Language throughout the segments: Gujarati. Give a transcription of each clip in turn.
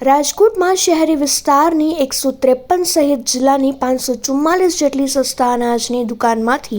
રાજકોટમાં શહેરી વિસ્તારની એકસો ત્રેપન સહિત જિલ્લાની પાંચસો ચુમ્માલીસ જેટલી સસ્તા અનાજની દુકાનમાંથી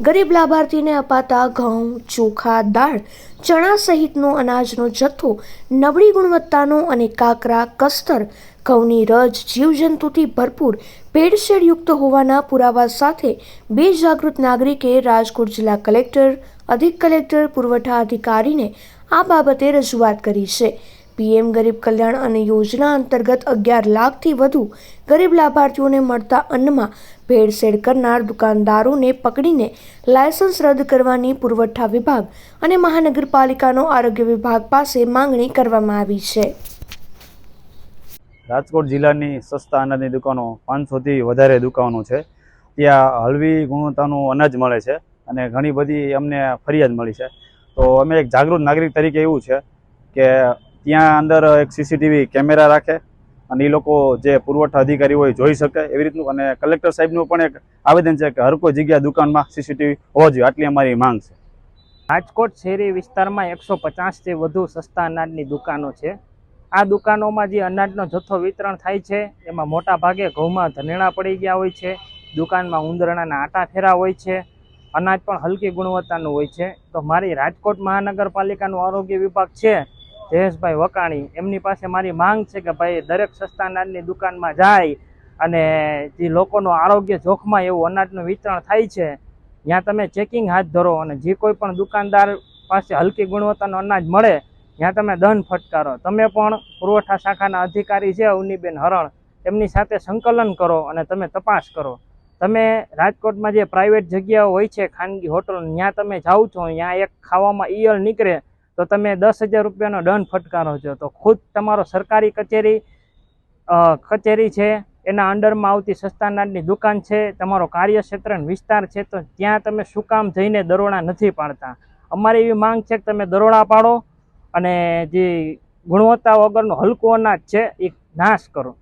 ગરીબ લાભાર્થીને અપાતા ઘઉં, ચોખા, દાળ, ચણા સહિતનો અનાજનો જથ્થો, નબળી ગુણવત્તાનો અને કાકરા, કસ્તર, ઘઉંની રજ, જીવજંતુથી ભરપૂર ભેળસેળયુક્ત હોવાના પુરાવા સાથે બે જાગૃત નાગરિકે રાજકોટ જિલ્લા કલેક્ટર, અધિક કલેક્ટર, પુરવઠા અધિકારીને આ બાબતે રજૂઆત કરી છે. પીએમ ગરીબ કલ્યાણ અને યોજના અંતર્ગત અગિયાર લાખથી વધુ ગરીબ લાભાર્થીઓને મળતા અન્નમાં ભેળસેળ કરનાર દુકાનદારોને પકડીને લાયસન્સ રદ કરવાની પુરવઠા વિભાગ અને મહાનગરપાલિકાનો આરોગ્ય વિભાગ પાસે માંગણી કરવામાં આવી છે. રાજકોટ જિલ્લાની સસ્તા અનાજની દુકાનો પાંચસોથી વધારે દુકાનો છે. ત્યાં હળવી ગુણવત્તાનું અનાજ મળે છે અને ઘણી બધી અમને ફરિયાદ મળી છે. તો અમે એક જાગૃત નાગરિક તરીકે એવું છે કે ત્યાં અંદર એક સીસીટીવી કેમેરા રાખે અને એ લોકો જે પુરવઠા અધિકારી હોય જોઈ શકે એવી રીતનું. અને કલેક્ટર સાહેબનું પણ એક આવેદન છે કે હર કોઈ જગ્યા દુકાનમાં સીસીટીવી હોવો જોઈએ. આટલી અમારી માંગ છે. રાજકોટ શહેરી વિસ્તારમાં એકસો પચાસથી વધુ સસ્તા અનાજની દુકાનો છે. આ દુકાનોમાં જે અનાજનો જથ્થો વિતરણ થાય છે, એમાં મોટા ભાગે ઘઉંમાં ધનેણા પડી ગયા હોય છે, દુકાનમાં ઉંદરણાના આટા ફેરા હોય છે, અનાજ પણ હલકી ગુણવત્તાનું હોય છે. તો મારી રાજકોટ મહાનગરપાલિકાનું આરોગ્ય વિભાગ છે. જયેશભાઈ વકાણી, એમની પાસે મારી માંગ છે કે ભાઈ દરેક સસ્તા અનાજની દુકાનમાં જાય અને જે લોકોનું આરોગ્ય જોખમાં એવું અનાજનું વિતરણ થાય છે, ત્યાં તમે ચેકિંગ હાથ ધરો અને જે કોઈ પણ દુકાનદાર પાસે હલકી ગુણવત્તાનું અનાજ મળે, ત્યાં તમે દંડ ફટકારો. તમે પણ પુરવઠા શાખાના અધિકારી છે, અવનીબેન હરણ, એમની સાથે સંકલન કરો અને તમે તપાસ કરો. તમે રાજકોટમાં જે પ્રાઇવેટ જગ્યાઓ હોય છે, ખાનગી હોટલ, ત્યાં તમે જાઓ છો, ત્યાં એક ખાવામાં ઈયળ નીકળે તો તમે દસ હજાર રૂપિયાનો દંડ ફટકારો છો. તો ખુદ તમારો સરકારી કચેરી કચેરી છે, એના અંડરમાં આવતી સસ્તાનાની દુકાન છે, તમારો કાર્યક્ષેત્ર વિસ્તાર છે, તો ત્યાં તમે શું કામ જઈને દરોડા નથી પાડતા. અમારી એવી માંગ છે કે તમે દરોડા પાડો અને જે ગુણવત્તા વગરનું હલકું અનાજ છે, એ નાશ કરો.